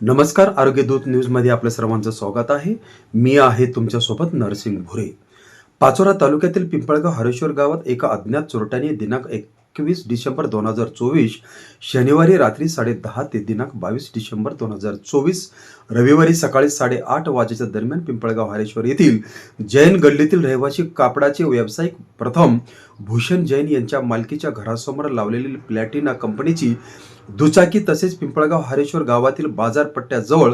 नमस्कार आरोग्य दूत न्यूजमध्ये आपल्या सर्वांचं स्वागत आहे. मी आहे तुमच्यासोबत नरसिंग भुरे. पाचोरा तालुक्यातील पिंपळगाव हरेश्वर गावात एका अज्ञात चोरट्याने दिनांक एकवीस डिसेंबर दोन हजार चोवीस शनिवारी रात्री साडेदहा ते दिनांक बावीस डिसेंबर दोन हजार चोवीस रविवारी सकाळी साडेआठ वाजेच्या दरम्यान पिंपळगाव हरेश्वर येथील जैन गल्लीतील रहिवासी कापडाचे व्यावसायिक प्रथम भूषण जैन यांच्या मालकीच्या घरासमोर लावलेली प्लॅटिना कंपनीची दुचाकी तसेच पिंपळगाव हरेश्वर गावातील बाजारपट्ट्याजवळ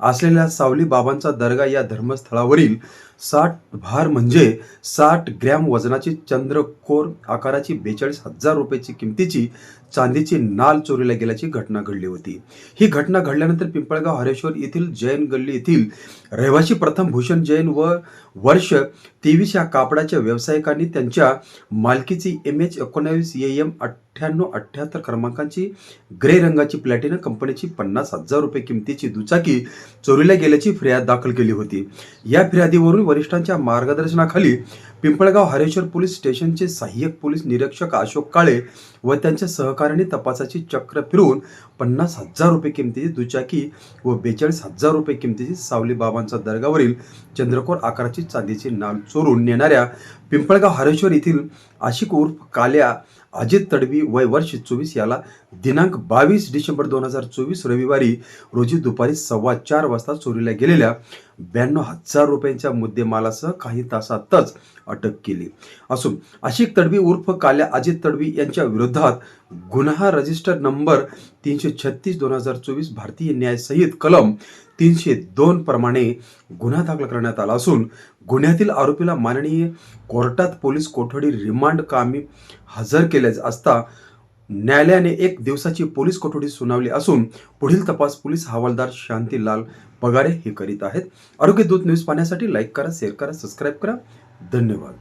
असलेल्या सावली बाबांचा दर्गा या धर्मस्थळावरील साठ भार म्हणजे साठ ग्रॅम वजनाची चंद्रकोर आकाराची बेचाळीस हजार रुपयाची किमतीची चांदीची नाल चोरीला गेल्याची घटना घडली होती. ही घटना घडल्यानंतर पिंपळगाव हरेश्वर येथील जैन गल्ली येथील रहिवासी प्रथम भूषण जैन व वर्ष तेवीस या कापडाच्या व्यावसायिकांनी त्यांच्या मालकीची एम एच एकोणावीस ए एम अठ्ठ्याण्णव अठ्ठ्याहत्तर क्रमांकाची ग्रे रंगाची प्लॅटिना कंपनीची पन्नास हजार रुपये किमतीची दुचाकी चोरीला गेल्याची फिर्याद दाखल केली होती. या फिर्यादीवरून वरिष्ठांच्या मार्गदर्शनाखाली पिंपळगाव हरेश्वर पोलीस स्टेशनचे सहाय्यक पोलीस निरीक्षक अशोक काळे व त्यांच्या सहकार्याने तपासाची चक्र फिरवून पन्नास हजार रुपये किमतीची दुचाकी व बेचाळीस हजार रुपये किमतीची सावली बाबांचा दर्गावरील चंद्रकोर आकाराची चांदीची नाल चोरून नेणाऱ्या पिंपळगाव हरेश्वर येथील आशिक उर्फ काल्या अजित तडवी वय वर्ष चोवीस याला दिनांक बावीस डिसेंबर दोन हजार चोवीस रविवारी रोजी दुपारी सव्वा चार वाजता चोरीला गेलेल्या ब्याण्णव हजार रुपयांच्या मुद्देमालासह काही तासातच अटक केली. असून आशिक तडवी उर्फ काल्या अजित तडवी यांच्या विरोधात गुन्हा रजिस्टर नंबर तीनशे छत्तीस दोन हजार चोवीस भारतीय न्यायसहित कलम तीनशे दोन प्रमाणे गुन्हा दाखल करण्यात आला असून गुन्ह्यातील आरोपीला माननीय कोर्टात पोलीस कोठडी रिमांड कामी हजर केल्याच असता न्यायालयाने एक दिवसाची पोलीस कोठडी सुनावली असून पुढील तपास पोलीस हवालदार शांतीलाल पगारे हे करीत आहेत. आरोग्य दूत न्यूज पाहण्यासाठी लाईक करा शेअर करा सबस्क्राईब करा. धन्यवाद.